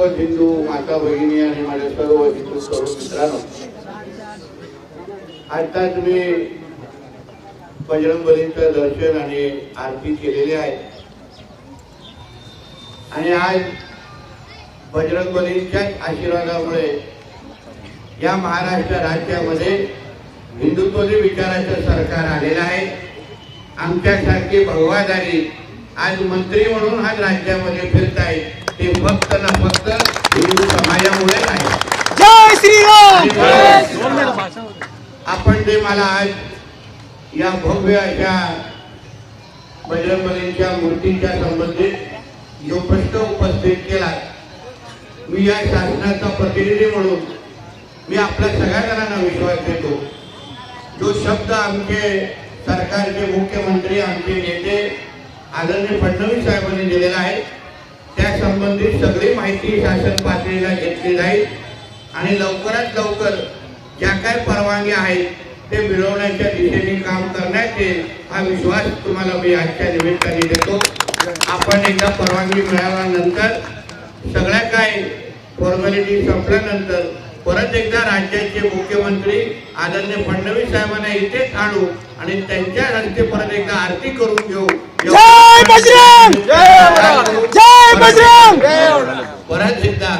सर्व हिंदू माता भगिनी आणि माझ्या सर्व हिंदू तरुण मित्रांनो आता तुम्ही बजरंग बलीचं दर्शन आणि आरती केलेली आहे. आणि आज बजरंग बलींच्याच आशीर्वादामुळे या महाराष्ट्र राज्यामध्ये हिंदुत्वनी विचाराचं सरकार आलेलं आहे. आमच्यासारखी भगवादारी आज मंत्री म्हणून आज राज्यामध्ये फिरतायत फक्त ना फक्त हिंदू समाजामुळे आहे. जय श्रीराम! आपण जे मला आज या भव्य अशा बजरंगबलीच्या मूर्तीच्या संबंधित जो प्रश्न उपस्थित केला मी या शासनाचा प्रतिनिधी म्हणून मी आपल्या सगळ्या जणांना विश्वास देतो. जो शब्द आमचे सरकारचे मुख्यमंत्री आमचे नेते आदरणीय फडणवीस साहेबांनी दिलेला आहे संबंधित सगळी माहिती शासन पातळीला घेतली जाईल. आणि लवकरात लवकर ज्या काय परवानग्या आहेत ते मिळवण्याच्या दिशेने काम करण्यात येईल हा विश्वास तुम्हाला मी आजच्या निमित्ताने देतो. आपण एकदा परवानगी मिळाल्यानंतर सगळ्या काय फॉर्मॅलिटी संपल्यानंतर परत एकदा राज्याचे मुख्यमंत्री आदरणीय फडणवीस साहेबांना इथेच आणू आणि त्यांच्या हस्ते परत एकदा आरती करून घेऊ जय बजरंग! जय बजरंग! परत एकदा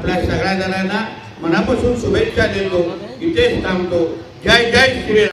आपल्या सगळ्या जणांना मनापासून शुभेच्छा देतो. इथेच थांबतो. जय जय श्री